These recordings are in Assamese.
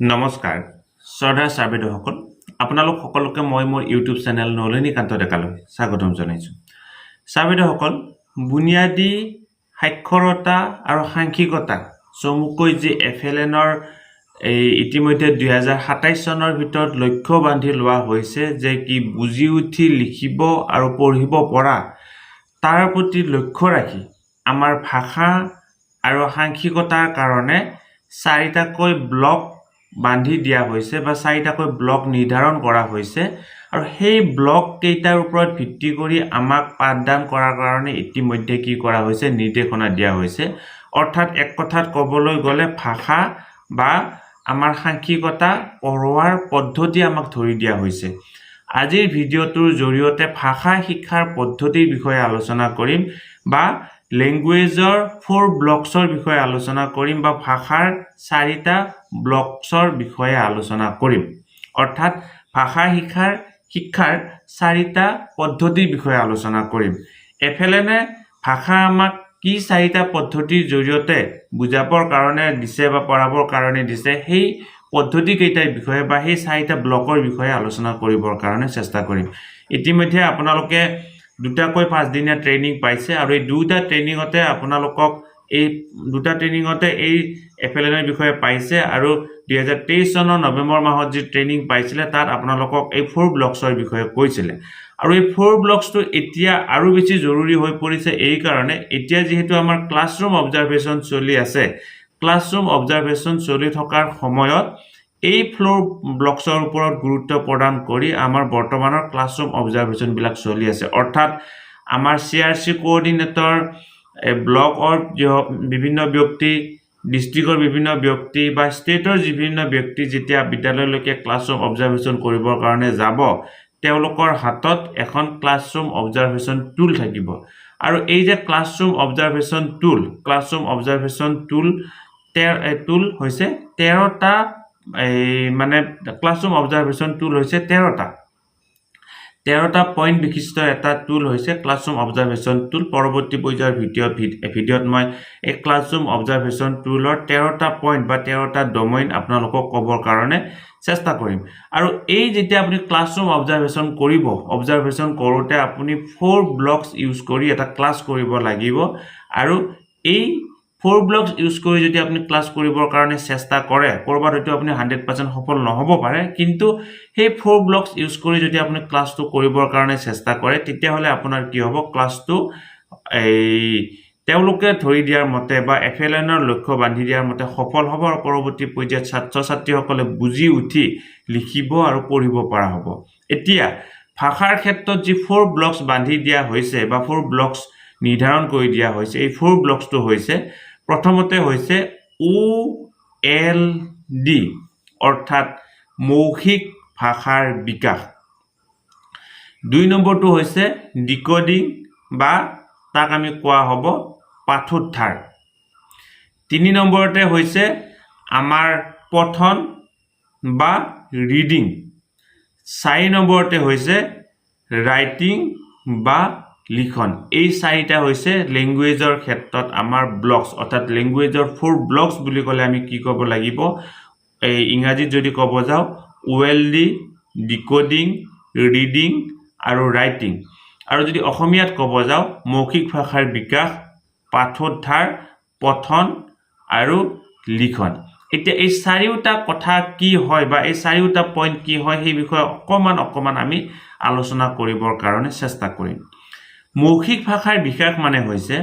নমস্কাৰ, শ্ৰদ্ধা ছাৰ্বেদসকল আপোনালোক সকলোকে মই মোৰ ইউটিউব চেনেল নলিনীকান্ত ডেকালৈ স্বাগতম জনাইছোঁ। ছাৰ্বেদসকল বুনিয়াদী, সাক্ষৰতা আৰু সাংখ্যিকতা, চমুকৈ যি এফ এল এনৰ এই ইতিমধ্যে দুহেজাৰ সাতাইছ চনৰ ভিতৰত লক্ষ্য বান্ধি লোৱা হৈছে যে কি বুজি উঠি লিখিব আৰু পঢ়িব পৰা, তাৰ প্ৰতি লক্ষ্য ৰাখি আমাৰ ভাষা আৰু সাংখ্যিকতাৰ কাৰণে চাৰিটাকৈ ব্লক বান্ধি দিয়া হৈছে বা চাৰিটাকৈ ব্লক নিৰ্ধাৰণ কৰা হৈছে। আৰু সেই ব্লক কেইটাৰ ওপৰত ভিত্তি কৰি আমাক পাঠদান কৰাৰ কাৰণে ইতিমধ্যে কি কৰা হৈছে, নিৰ্দেশনা দিয়া হৈছে। অৰ্থাৎ এক কথাত ক'বলৈ গ'লে ভাষা বা আমাৰ সাংখ্যিকতা পঢ়োৱাৰ পদ্ধতি আমাক ধৰি দিয়া হৈছে। আজিৰ ভিডিঅ'টোৰ জৰিয়তে ভাষা শিক্ষাৰ পদ্ধতিৰ বিষয়ে আলোচনা কৰিম বা লেংগুৱেজৰ ফ'ৰ ব্লকছৰ বিষয়ে আলোচনা কৰিম বা ভাষাৰ চাৰিটা ব্লকছৰ বিষয়ে আলোচনা কৰিম। অৰ্থাৎ ভাষা শিক্ষাৰ শিক্ষাৰ চাৰিটা পদ্ধতিৰ বিষয়ে আলোচনা কৰিম। এফেলেনে ভাষা আমাক কি চাৰিটা পদ্ধতিৰ জৰিয়তে বুজাবৰ কাৰণে, দিছে বা পঢ়াবৰ কাৰণে দিছে, সেই পদ্ধতিকেইটাৰ বিষয়ে বা সেই চাৰিটা ব্লকৰ বিষয়ে আলোচনা কৰিবৰ কাৰণে চেষ্টা কৰিম। ইতিমধ্যে আপোনালোকে দুটাকৈ পাঁচদিনীয়া ট্ৰেইনিং পাইছে আৰু এই দুটা ট্ৰেইনিঙতে আপোনালোকক এই দুটা ট্ৰেইনিঙতে এই এফ এল এনৰ বিষয়ে পাইছে আৰু দুহেজাৰ তেইছ চনৰ নৱেম্বৰ মাহত যি ট্ৰেইনিং পাইছিলে তাত আপোনালোকক এই ফ'ৰ ব্লকছৰ বিষয়ে কৈছিলে। আৰু এই ফ'ৰ ব্লকছটো এতিয়া আৰু বেছি জৰুৰী হৈ পৰিছে এই কাৰণে এতিয়া যিহেতু আমাৰ ক্লাছৰুম অবজাৰ্ভেশ্যন চলি আছে ক্লাছৰুম অবজাৰ্ভেশ্যন চলি থকাৰ সময়ত এই ফ্ল'ৰ ব্লকছৰ ওপৰত গুৰুত্ব প্ৰদান কৰি আমাৰ বৰ্তমানৰ ক্লাছৰুম অবজাৰ্ভেশ্যনবিলাক চলি আছে। অৰ্থাৎ আমাৰ চি আৰ চি কোঅৰ্ডিনেটৰ ব্লকৰ বিভিন্ন ব্যক্তি ডিষ্ট্ৰিক্টৰ বিভিন্ন ব্যক্তি বা ষ্টেটৰ বিভিন্ন ব্যক্তি যেতিয়া বিদ্যালয়লৈকে ক্লাছৰুম অবজাৰ্ভেশ্যন কৰিবৰ কাৰণে যাব তেওঁলোকৰ হাতত এখন ক্লাছৰুম অবজাৰ্ভেশ্যন টুল থাকিব। আৰু এই যে classroom observation tool classroom observation tool tool হৈছে তেৰটা এই মানে ক্লাছৰুম অবজাৰ্ভেশ্যন টুল হৈছে তেৰটা। তেৰটা পইণ্ট বিশিষ্ট এটা টুল হৈছে ক্লাছৰুম অবজাৰ্ভেশ্যন টুল পৰৱৰ্তী পৰ্যায়ৰ ভিডিঅ'ত ভিডিঅ'ত মই এই ক্লাছৰুম অবজাৰ্ভেশ্যন টুলৰ তেৰটা পইণ্ট বা তেৰটা ডমেইন আপোনালোকক ক'বৰ কাৰণে চেষ্টা কৰিম। আৰু এই যেতিয়া আপুনি ক্লাছৰুম অবজাৰ্ভেশ্যন কৰিব অবজাৰ্ভেশ্যন কৰোঁতে আপুনি ফ'ৰ ব্লকছ ইউজ কৰি এটা ক্লাছ কৰিব লাগিব। আৰু এই ফ'ৰ ব্লকছ ইউজ কৰি যদি আপুনি ক্লাছ কৰিবৰ কাৰণে চেষ্টা কৰে ক'ৰবাত হয়তো আপুনি হাণ্ড্ৰেড পাৰ্চেণ্ট সফল নহ'ব পাৰে কিন্তু সেই ফ'ৰ ব্লকছ ইউজ কৰি যদি আপুনি ক্লাছটো কৰিবৰ কাৰণে চেষ্টা কৰে তেতিয়াহ'লে আপোনাৰ কি হ'ব ক্লাছটো এই তেওঁলোকে ধৰি দিয়াৰ মতে বা এফ এল এনৰ লক্ষ্য বান্ধি দিয়াৰ মতে সফল হ'ব আৰু পৰৱৰ্তী পৰ্যায়ত ছাত্ৰ ছাত্ৰীসকলে বুজি উঠি লিখিব আৰু পঢ়িব পৰা হ'ব। এতিয়া ভাষাৰ ক্ষেত্ৰত যি ফ'ৰ ব্লকছ বান্ধি দিয়া হৈছে বা ফ'ৰ ব্লকছ নিৰ্ধাৰণ কৰি দিয়া হৈছে এই ফ'ৰ ব্লকছটো হৈছে প্ৰথমতে হৈছে ও এল ডি অৰ্থাৎ মৌখিক ভাষাৰ বিকাশ। দুই নম্বৰটো হৈছে ডিকডিং বা তাক আমি কোৱা হ'ব পাঠোদ্ধাৰ। তিনি নম্বৰতে হৈছে আমাৰ পঠন বা ৰিডিং। চাৰি নম্বৰতে হৈছে ৰাইটিং বা লিখন। এই চাৰিটা হৈছে লেংগুৱেজৰ ক্ষেত্ৰত আমাৰ ব্লকছ অৰ্থাৎ লেংগুৱেজৰ ফ'ৰ ব্লকছ বুলি ক'লে আমি কি ক'ব লাগিব? এই ইংৰাজীত যদি ক'ব যাওঁ ৱেলডি ডিকডিং ৰিডিং আৰু ৰাইটিং আৰু যদি অসমীয়াত ক'ব যাওঁ মৌখিক ভাষাৰ বিকাশ পাঠোদ্ধাৰ পঠন আৰু লিখন। এতিয়া এই চাৰিওটা কথা কি হয় বা এই চাৰিওটা পইণ্ট কি হয় সেই বিষয়ে অকণমান অকণমান আমি আলোচনা কৰিবৰ কাৰণে চেষ্টা কৰিম। মৌখিক ভাষাৰ বিকাশ মানে হৈছে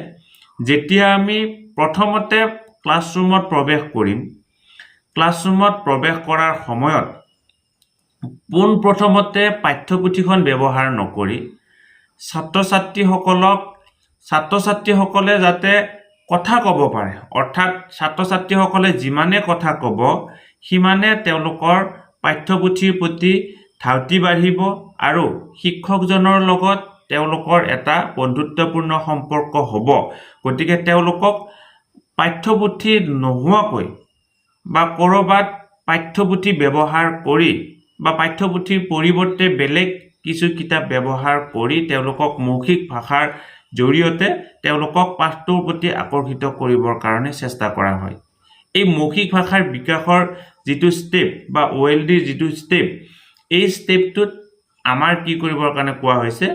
যেতিয়া আমি প্ৰথমতে ক্লাছৰুমত প্ৰৱেশ কৰিম ক্লাছৰুমত প্ৰৱেশ কৰাৰ সময়ত পোনপ্ৰথমতে পাঠ্যপুথিখন ব্যৱহাৰ নকৰি ছাত্ৰ ছাত্ৰীসকলক ছাত্ৰ ছাত্ৰীসকলে যাতে কথা ক'ব পাৰে অৰ্থাৎ ছাত্ৰ ছাত্ৰীসকলে যিমানে কথা ক'ব সিমানে তেওঁলোকৰ পাঠ্যপুথিৰ প্ৰতি ধাউতি বাঢ়িব আৰু শিক্ষকজনৰ লগত তেওঁলোকৰ এটা বন্ধুত্বপূৰ্ণ সম্পৰ্ক হ'ব। গতিকে তেওঁলোকক পাঠ্যপুথি নোহোৱাকৈ বা ক'ৰবাত পাঠ্যপুথি ব্যৱহাৰ কৰি বা পাঠ্যপুথিৰ পৰিৱৰ্তে বেলেগ কিছু কিতাপ ব্যৱহাৰ কৰি তেওঁলোকক মৌখিক ভাষাৰ জৰিয়তে তেওঁলোকক পাঠটোৰ প্ৰতি আকৰ্ষিত কৰিবৰ কাৰণে চেষ্টা কৰা হয়। এই মৌখিক ভাষাৰ বিকাশৰ যিটো ষ্টেপ বা অ' এল ডিৰ যিটো ষ্টেপ এই ষ্টেপটোত আমাৰ কি কৰিবৰ কাৰণে কোৱা হৈছে?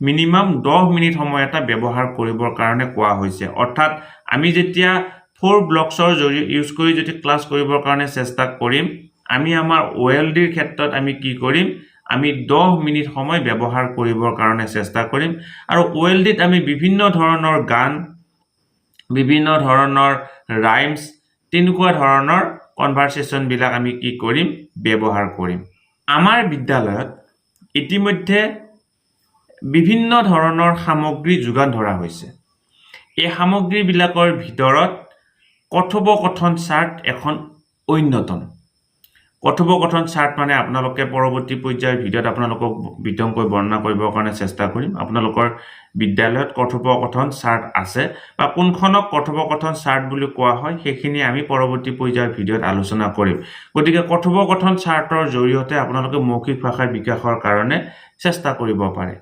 মিনিমাম দহ মিনিট সময় এটা ব্যৱহাৰ কৰিবৰ কাৰণে কোৱা হৈছে। অৰ্থাৎ আমি যেতিয়া ফ'ৰ ব্লকছৰ জৰিয়তে ইউজ কৰি যদি ক্লাছ কৰিবৰ কাৰণে চেষ্টা কৰিম আমি আমাৰ অ' এল ডিৰ ক্ষেত্ৰত আমি কি কৰিম? আমি দহ মিনিট সময় ব্যৱহাৰ কৰিবৰ কাৰণে চেষ্টা কৰিম। আৰু অ' এল ডিত আমি বিভিন্ন ধৰণৰ গান বিভিন্ন ধৰণৰ ৰাইমছ তেনেকুৱা ধৰণৰ কনভাৰ্চেশ্যনবিলাক আমি কি কৰিম? ব্যৱহাৰ কৰিম। আমাৰ বিদ্যালয়ত ইতিমধ্যে বিভিন্ন ধৰণৰ সামগ্ৰী যোগান ধৰা হৈছে। এই সামগ্ৰীবিলাকৰ ভিতৰত কথোপকথন চাৰ্ট এখন অন্যতম। কথোপকথন চাৰ্ট মানে আপোনালোকে পৰৱৰ্তী পৰ্যায়ৰ ভিডিঅ'ত আপোনালোকক বিতংকৈ বৰ্ণনা কৰিবৰ কাৰণে চেষ্টা কৰিম। আপোনালোকৰ বিদ্যালয়ত কথোপকথন চাৰ্ট আছে বা কোনখনক কথোপকথন চাৰ্ট বুলি কোৱা হয় সেইখিনি আমি পৰৱৰ্তী পৰ্যায়ৰ ভিডিঅ'ত আলোচনা কৰিম। গতিকে কথোপকথন চাৰ্টৰ জৰিয়তে আপোনালোকে মৌখিক ভাষাৰ বিকাশৰ কাৰণে চেষ্টা কৰিব পাৰে।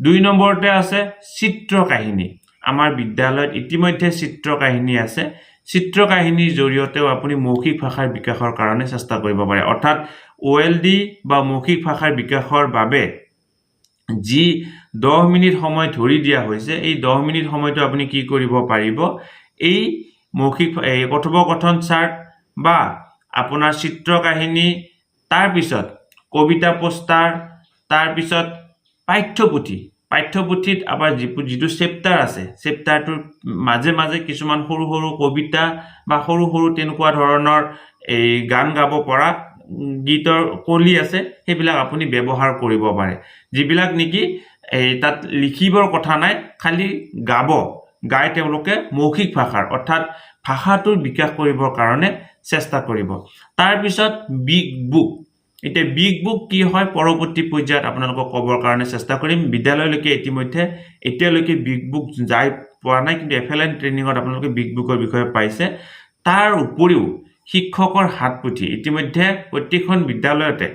দুই নম্বৰতে আছে চিত্ৰ কাহিনী আমাৰ বিদ্যালয়ত ইতিমধ্যে চিত্ৰ কাহিনী আছে। চিত্ৰ কাহিনীৰ জৰিয়তেও আপুনি মৌখিক ভাষাৰ বিকাশৰ কাৰণে চেষ্টা কৰিব পাৰে। অৰ্থাৎ অ' এল ডি বা মৌখিক ভাষাৰ বিকাশৰ বাবে যি দহ মিনিট সময় ধৰি দিয়া হৈছে এই দহ মিনিট সময়টো আপুনি কি কৰিব পাৰিব? এই মৌখিক এই কথোপকথন চাৰ্ট বা আপোনাৰ চিত্ৰ কাহিনী তাৰপিছত কবিতা পোষ্টাৰ তাৰপিছত পাঠ্যপুথি পাঠ্যপুথিত আমাৰ যি যিটো চেপ্টাৰ আছে চেপ্টাৰটোৰ মাজে মাজে কিছুমান সৰু সৰু কবিতা বা সৰু সৰু তেনেকুৱা ধৰণৰ এই গান গাব পৰা গীতৰ কলি আছে সেইবিলাক আপুনি ব্যৱহাৰ কৰিব পাৰে। যিবিলাক নেকি এই তাত লিখিবৰ কথা নাই খালি গাব গাই তেওঁলোকে মৌখিক ভাষাৰ অৰ্থাৎ ভাষাটোৰ বিকাশ কৰিবৰ কাৰণে চেষ্টা কৰিব। তাৰপিছত বিগ বুক এতিয়া বিগ বুক কি হয় পৰৱৰ্তী পৰ্যায়ত আপোনালোকক ক'বৰ কাৰণে চেষ্টা কৰিম। বিদ্যালয়লৈকে ইতিমধ্যে এতিয়ালৈকে বিগ বুক যাই পোৱা নাই কিন্তু এফ এল এন ট্ৰেইনিঙত আপোনালোকে বিগ বুকৰ বিষয়ে পাইছে। তাৰ উপৰিও শিক্ষকৰ হাত পুথি ইতিমধ্যে প্ৰত্যেকখন বিদ্যালয়তে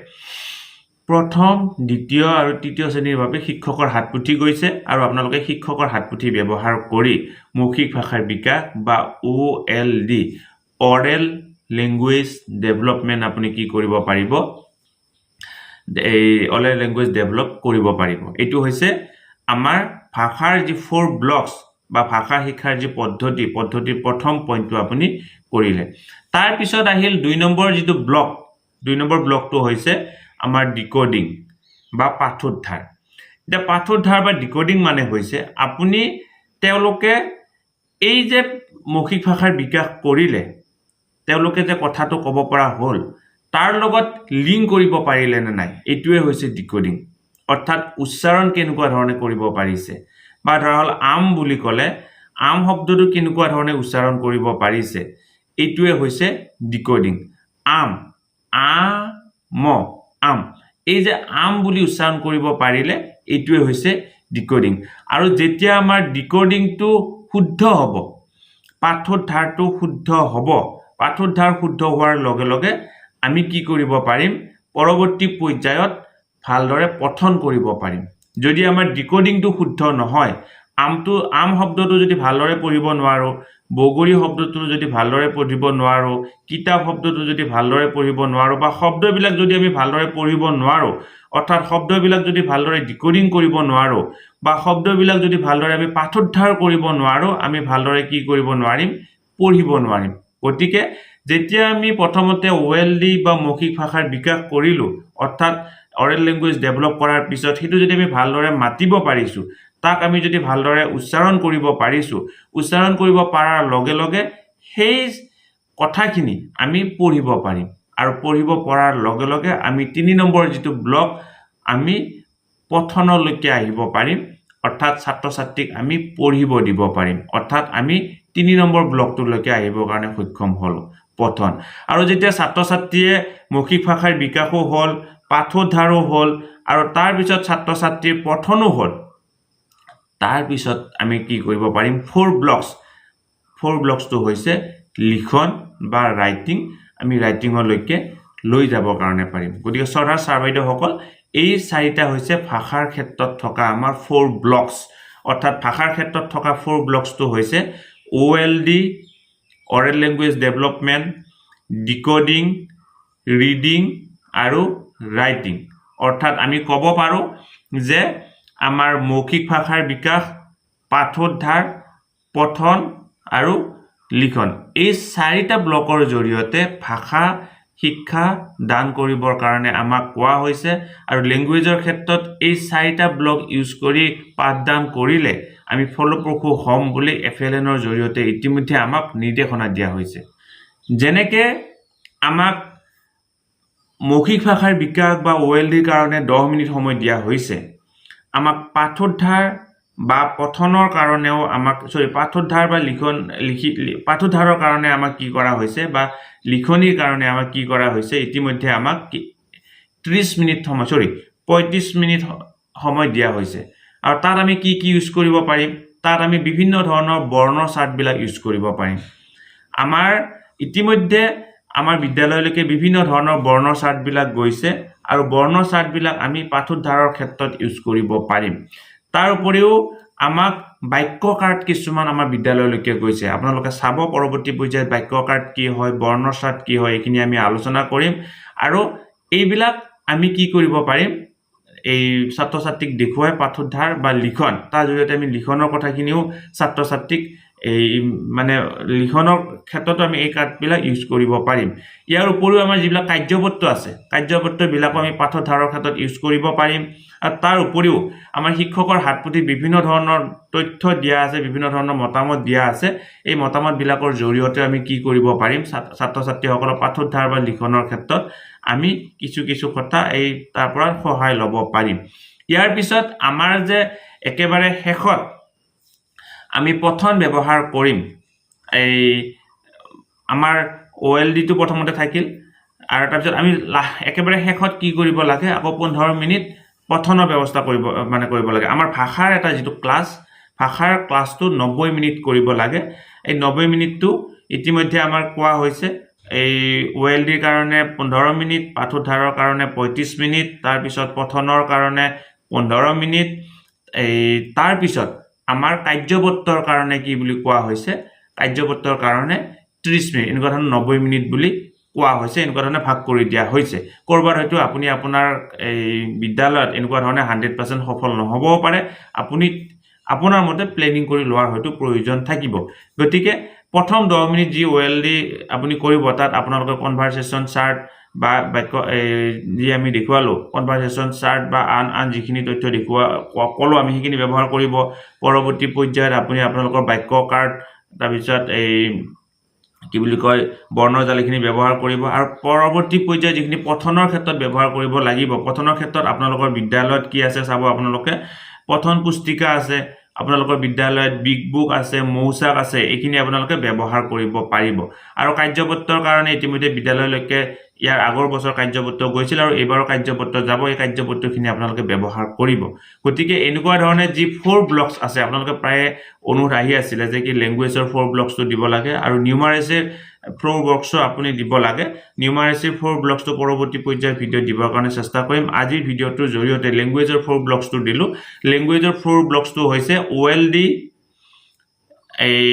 প্ৰথম দ্বিতীয় আৰু তৃতীয় শ্ৰেণীৰ বাবে শিক্ষকৰ হাত পুথি গৈছে আৰু আপোনালোকে শিক্ষকৰ হাত পুথি ব্যৱহাৰ কৰি মৌখিক ভাষাৰ বিকাশ বা O' L D oral language development আপুনি কি কৰিব পাৰিব? এই অৰেল লেংগুৱেজ ডেভেলপ কৰিব পাৰিব। এইটো হৈছে আমাৰ ভাষাৰ যি ফ'ৰ ব্লকছ বা ভাষা শিক্ষাৰ যি পদ্ধতি পদ্ধতিৰ প্ৰথম পইণ্টটো আপুনি কৰিলে। তাৰপিছত আহিল দুই নম্বৰ যিটো ব্লক দুই নম্বৰ ব্লকটো হৈছে আমাৰ ডিক'ডিং বা পাঠোদ্ধাৰ। এতিয়া পাঠোদ্ধাৰ বা ডিক'ডিং মানে হৈছে আপুনি তেওঁলোকে এই যে মৌখিক ভাষাৰ বিকাশ কৰিলে তেওঁলোকে যে কথাটো ক'ব পৰা হ'ল তাৰ লগত লিংক কৰিব পাৰিলে নে নাই এইটোৱে হৈছে ডিক'ডিং অৰ্থাৎ উচ্চাৰণ কেনেকুৱা ধৰণে কৰিব পাৰিছে বা ধৰা হ'ল আম বুলি ক'লে আম শব্দটো কেনেকুৱা ধৰণে উচ্চাৰণ কৰিব পাৰিছে এইটোৱে হৈছে ডিক'ডিং আম আ ম আম। এই যে আম বুলি উচ্চাৰণ কৰিব পাৰিলে এইটোৱে হৈছে ডিক'ডিং আৰু যেতিয়া আমাৰ ডিক'ডিংটো শুদ্ধ হ'ব পাঠোদ্ধাৰটো শুদ্ধ হ'ব পাঠোদ্ধাৰ শুদ্ধ হোৱাৰ লগে লগে আমি কি কৰিব পাৰিম? পৰৱৰ্তী পৰ্যায়ত ভালদৰে পঠন কৰিব পাৰিম। যদি আমাৰ ডিক'ডিংটো শুদ্ধ নহয়, আমটো, আম শব্দটো যদি ভালদৰে পঢ়িব নোৱাৰোঁ, বগৰী শব্দটো যদি ভালদৰে পঢ়িব নোৱাৰোঁ, কিতাপ শব্দটো যদি ভালদৰে পঢ়িব নোৱাৰোঁ, বা শব্দবিলাক যদি আমি ভালদৰে পঢ়িব নোৱাৰোঁ, অৰ্থাৎ শব্দবিলাক যদি ভালদৰে ডিক'ডিং কৰিব নোৱাৰোঁ, বা শব্দবিলাক যদি ভালদৰে আমি পাঠোদ্ধাৰ কৰিব নোৱাৰোঁ, আমি ভালদৰে কি কৰিব নোৱাৰিম? পঢ়িব নোৱাৰিম। গতিকে যেতিয়া আমি প্ৰথমতে ৱেল ডি বা মৌখিক ভাষাৰ বিকাশ কৰিলোঁ অৰ্থাৎ অৰেল লেংগুৱেজ ডেভেলপ কৰাৰ পিছত সেইটো যদি আমি ভালদৰে মাতিব পাৰিছোঁ তাক আমি যদি ভালদৰে উচ্চাৰণ কৰিব পাৰিছোঁ উচ্চাৰণ কৰিব পৰাৰ লগে লগে সেই কথাখিনি আমি পঢ়িব পাৰিম। আৰু পঢ়িব পৰাৰ লগে লগে আমি তিনি নম্বৰ যিটো ব্লক আমি পঠনলৈকে আহিব পাৰিম অৰ্থাৎ ছাত্ৰ ছাত্ৰীক আমি পঢ়িব দিব পাৰিম। অৰ্থাৎ আমি তিনি নম্বৰ ব্লকটোলৈকে আহিবৰ কাৰণে সক্ষম হ'লোঁ। পঠন। আৰু যেতিয়া ছাত্ৰ ছাত্ৰীয়ে মৌখিক ভাষাৰ বিকাশো হ'ল, পাঠোদ্ধাৰো হ'ল, আৰু তাৰপিছত ছাত্ৰ ছাত্ৰীৰ পঠনো হ'ল তাৰপিছত আমি কি কৰিব পাৰিম? ফ'ৰ ব্লকছ ফ'ৰ ব্লকছটো হৈছে লিখন বা ৰাইটিং আমি ৰাইটিঙলৈকে লৈ যাবৰ কাৰণে পাৰিম। গতিকে শ্ৰদ্ধাৰ ছাৰ বাইদেউসকল, এই চাৰিটা হৈছে ভাষাৰ ক্ষেত্ৰত থকা আমাৰ ফ'ৰ ব্লকছ অৰ্থাৎ ভাষাৰ ক্ষেত্ৰত থকা ফ'ৰ ব্লকছটো হৈছে O' L D oral language development decoding reading আৰু ৰাইটিং। অৰ্থাৎ আমি ক'ব পাৰোঁ যে আমাৰ মৌখিক ভাষাৰ বিকাশ পাঠোদ্ধাৰ পঠন আৰু লিখন এই চাৰিটা ব্লকৰ জৰিয়তে ভাষা শিক্ষা দান কৰিবৰ কাৰণে আমাক কোৱা হৈছে। আৰু লেংগুৱেজৰ ক্ষেত্ৰত এই চাৰিটা ব্লক ইউজ কৰি পাঠদান কৰিলে আমি ফলপ্ৰসূ হ'ম বুলি এফ এল এনৰ জৰিয়তে ইতিমধ্যে আমাক নিৰ্দেশনা দিয়া হৈছে। যেনেকৈ আমাক মৌখিক ভাষাৰ বিকাশ বা অ' এল ডিৰ কাৰণে দহ মিনিট সময় দিয়া হৈছে। আমাক পাঠোদ্ধাৰ বা পঠনৰ কাৰণেও আমাক, চৰি, পাঠোদ্ধাৰ বা লিখন, লিখি, পাঠোদ্ধাৰৰ কাৰণে আমাক কি কৰা হৈছে বা লিখনিৰ কাৰণে আমাক কি কৰা হৈছে, ইতিমধ্যে আমাক ত্ৰিছ মিনিট সময়, চৰি, পঁয়ত্ৰিছ মিনিট সময় দিয়া হৈছে। আৰু তাত আমি কি কি ইউজ কৰিব পাৰিম? তাত আমি বিভিন্ন ধৰণৰ বৰ্ণৰ চাৰ্টবিলাক ইউজ কৰিব পাৰিম। আমাৰ ইতিমধ্যে আমাৰ বিদ্যালয়লৈকে বিভিন্ন ধৰণৰ বৰ্ণৰ চাৰ্টবিলাক গৈছে আৰু বৰ্ণৰ চাৰ্টবিলাক আমি পাঠোদ্ধাৰৰ ক্ষেত্ৰত ইউজ কৰিব পাৰিম। তাৰ উপৰিও আমাক বাক্য কাৰ্ড কিছুমান আমাৰ বিদ্যালয়লৈকে গৈছে। আপোনালোকে চাব পৰৱৰ্তী পৰ্যায়ত বাক্য কাৰ্ড কি হয় বৰ্ণৰ চাৰ্ট কি হয় এইখিনি আমি আলোচনা কৰিম। আৰু এইবিলাক আমি কি কৰিব পাৰিম? এই ছাত্ৰ ছাত্ৰীক দেখুৱাই পাঠোদ্ধাৰ বা লিখন তাৰ জৰিয়তে আমি লিখনৰ কথাখিনিও ছাত্ৰ ছাত্ৰীক এই মানে লিখনৰ ক্ষেত্ৰতো আমি এই কাৰ্ডবিলাক ইউজ কৰিব পাৰিম। ইয়াৰ উপৰিও আমাৰ যিবিলাক কাৰ্যপত্ৰ আছে কাৰ্যপত্ৰবিলাকো আমি পাঠোদ্ধাৰৰ ক্ষেত্ৰত ইউজ কৰিব পাৰিম। আৰু তাৰ উপৰিও আমাৰ শিক্ষকৰ হাত পুথিত বিভিন্ন ধৰণৰ তথ্য দিয়া আছে বিভিন্ন ধৰণৰ মতামত দিয়া আছে। এই মতামতবিলাকৰ জৰিয়তে আমি কি কৰিব পাৰিম? ছাত্ৰ ছাত্ৰীসকলৰ পাঠোদ্ধাৰ বা লিখনৰ ক্ষেত্ৰত আমি কিছু কিছু কথা এই তাৰ পৰা সহায় ল'ব পাৰিম। ইয়াৰ পিছত আমাৰ যে একেবাৰে শেষত আমি পঠন ব্যৱহাৰ কৰিম এই আমাৰ অ' এল ডিটো প্ৰথমতে থাকিল। আৰু তাৰপিছত আমি একেবাৰে শেষত কি কৰিব লাগে? আকৌ পোন্ধৰ মিনিট পঠনৰ ব্যৱস্থা কৰিব মানে কৰিব লাগে। আমাৰ ভাষাৰ এটা যিটো ক্লাছ ভাষাৰ ক্লাছটো নব্বৈ মিনিট কৰিব লাগে। এই নব্বৈ মিনিটটো ইতিমধ্যে আমাৰ কোৱা হৈছে। এই এল ডিৰ কাৰণে পোন্ধৰ মিনিট পাঠোদ্ধাৰৰ কাৰণে পঁয়ত্ৰিছ মিনিট তাৰপিছত পঠনৰ কাৰণে পোন্ধৰ মিনিট। এই তাৰপিছত আমাৰ কাৰ্যপত্ৰৰ কাৰণে কি বুলি কোৱা হৈছে কাৰ্যপত্ৰৰ কাৰণে ত্ৰিছ মিনিট এনেকুৱা ধৰণৰ নব্বৈ মিনিট বুলি কোৱা হৈছে এনেকুৱা ধৰণে ভাগ কৰি দিয়া হৈছে। ক'ৰবাত হয়তো আপুনি আপোনাৰ এই বিদ্যালয়ত এনেকুৱা ধৰণে হাণ্ড্ৰেড পাৰ্চেণ্ট সফল নহ'বও পাৰে। আপুনি আপোনাৰ মতে প্লেনিং কৰি লোৱাৰ হয়তো প্ৰয়োজন থাকিব। গতিকে প্ৰথম দহ মিনিট যি এল ডি আপুনি কৰিব তাত আপোনালোকৰ কনভাৰ্চেশ্যন চাৰ্ট বা বাক্য যি আমি দেখুৱালোঁ কনভাৰ্চেশ্যন চাৰ্ট বা আন আন যিখিনি তথ্য দেখুওৱা ক'লোঁ আমি সেইখিনি ব্যৱহাৰ কৰিব। পৰৱৰ্তী পৰ্যায়ত আপুনি আপোনালোকৰ বাক্য কাৰ্ড তাৰপিছত এই কি বুলি কয় বৰ্ণজালিখিনি ব্যৱহাৰ কৰিব আৰু পৰৱৰ্তী পৰ্যায়ত যিখিনি পঠনৰ ক্ষেত্ৰত ব্যৱহাৰ কৰিব লাগিব, পঠনৰ ক্ষেত্ৰত আপোনালোকৰ বিদ্যালয়ত কি আছে চাব আপোনালোকে? পঠন পুস্তিকা আছে, আপোনালোকৰ বিদ্যালয়ত বিগ বুক আছে, মৌচাক আছে, এইখিনি আপোনালোকে ব্যৱহাৰ কৰিব পাৰিব। আৰু কাৰ্যপত্ৰৰ কাৰণে ইতিমধ্যে বিদ্যালয়লৈকে ইয়াৰ আগৰ বছৰ কাৰ্যপত্ৰ গৈছিল আৰু এইবাৰৰ কাৰ্যপত্ৰ যাব, এই কাৰ্যপত্ৰখিনি আপোনালোকে ব্যৱহাৰ কৰিব। গতিকে এনেকুৱা ধৰণে যি ফ'ৰ ব্লকছ আছে, আপোনালোকে প্ৰায়ে অনুৰোধ আহি আছিলে যে কি লেংগুৱেজৰ ফ'ৰ ব্লকছটো দিব লাগে আৰু নিউমাৰেচিৰ ফ'ৰ ব্লকছো আপুনি দিব লাগে। নিউমাৰেচিৰ ফ'ৰ ব্লকছটো পৰৱৰ্তী পৰ্যায়ৰ ভিডিঅ' দিবৰ কাৰণে চেষ্টা কৰিম। আজিৰ ভিডিঅ'টোৰ জৰিয়তে লেংগুৱেজৰ ফ'ৰ ব্লকছটো দিলোঁ। লেংগুৱেজৰ ফ'ৰ ব্লকছটো হৈছে অ' ডি এই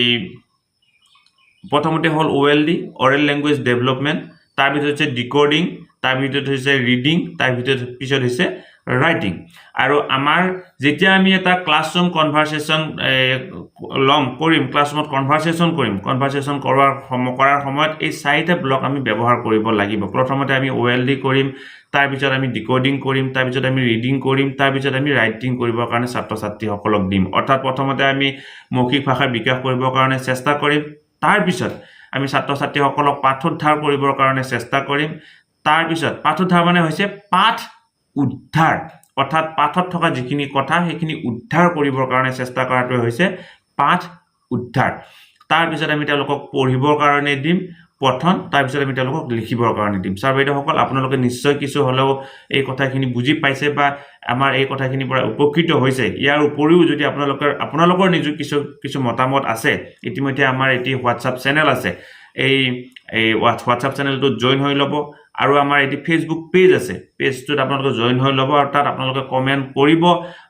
প্ৰথমতে হ'ল O' D oral language development তাৰ ভিতৰত হৈছে ডিক'ডিং তাৰ ভিতৰত হৈছে ৰিডিং তাৰ ভিতৰত পিছত হৈছে ৰাইটিং আৰু আমাৰ যেতিয়া আমি এটা ক্লাছৰুম কনভাৰ্চেশ্যন ল'ম, কৰিম ক্লাছৰুমত কনভাৰ্চেশ্যন কৰিম কনভাৰ্চেশ্যন কৰোৱাৰ কৰাৰ সময়ত এই চাৰিটা ব্লক আমি ব্যৱহাৰ কৰিব লাগিব। প্ৰথমতে আমি অ' ডি কৰিম তাৰপিছত আমি ডিক'ডিং কৰিম তাৰপিছত আমি ৰিডিং কৰিম তাৰপিছত আমি ৰাইটিং কৰিবৰ কাৰণে ছাত্ৰ ছাত্ৰীসকলক দিম। অৰ্থাৎ প্ৰথমতে আমি মৌখিক ভাষাৰ বিকাশ কৰিবৰ কাৰণে চেষ্টা কৰিম। তাৰপিছত আমি ছাত্ৰ ছাত্ৰীসকলক পাঠোদ্ধাৰ কৰিবৰ কাৰণে চেষ্টা কৰিম। তাৰপিছত পাঠোদ্ধাৰ মানে হৈছে পাঠ উদ্ধাৰ। অৰ্থাৎ পাঠত থকা যিখিনি কথা সেইখিনি উদ্ধাৰ কৰিবৰ কাৰণে চেষ্টা কৰাটোৱে হৈছে পাঠ উদ্ধাৰ। তাৰপিছত আমি তেওঁলোকক পঢ়িবৰ কাৰণে দিম। পঠন তাৰপিছত আমি তেওঁলোকক লিখিবৰ কাৰণে দিম। ছাৰ বাইদেউসকল আপোনালোকে নিশ্চয় কিছু হ'লেও এই কথাখিনি বুজি পাইছে বা আমাৰ এই কথাখিনিৰ পৰা উপকৃত হৈছে। ইয়াৰ উপৰিও যদি আপোনালোকৰ আপোনালোকৰ নিজ কিছু কিছু মতামত আছে, ইতিমধ্যে আমাৰ এটি হোৱাটছআপ চেনেল আছে। এই এই হোৱাটছআপ চেনেলটোত জইন হৈ ল'ব। আৰু আমাৰ এটি ফেচবুক পেজ আছে। পেজটোত আপোনালোকে জইন হৈ ল'ব আৰু তাত আপোনালোকে কমেণ্ট কৰিব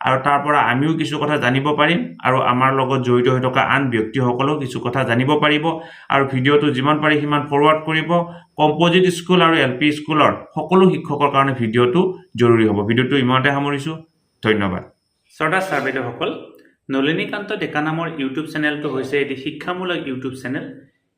আৰু তাৰ পৰা আমিও কিছু কথা জানিব পাৰিম আৰু আমাৰ লগত জড়িত হৈ থকা আন ব্যক্তিসকলেও কিছু কথা জানিব পাৰিব আৰু ভিডিঅ'টো যিমান পাৰি সিমান ফৰৱাৰ্ড কৰিব। কম্পজিট স্কুল আৰু এল পি স্কুলৰ সকলো শিক্ষকৰ কাৰণে ভিডিঅ'টো জৰুৰী হ'ব। ভিডিঅ'টো ইমানতে সামৰিছোঁ। ধন্যবাদ। শ্ৰদ্ধা ছাৰ বাইদেউসকল, নলিনীকান্ত ডেকা নামৰ ইউটিউব চেনেলটো হৈছে এটি শিক্ষামূলক ইউটিউব চেনেল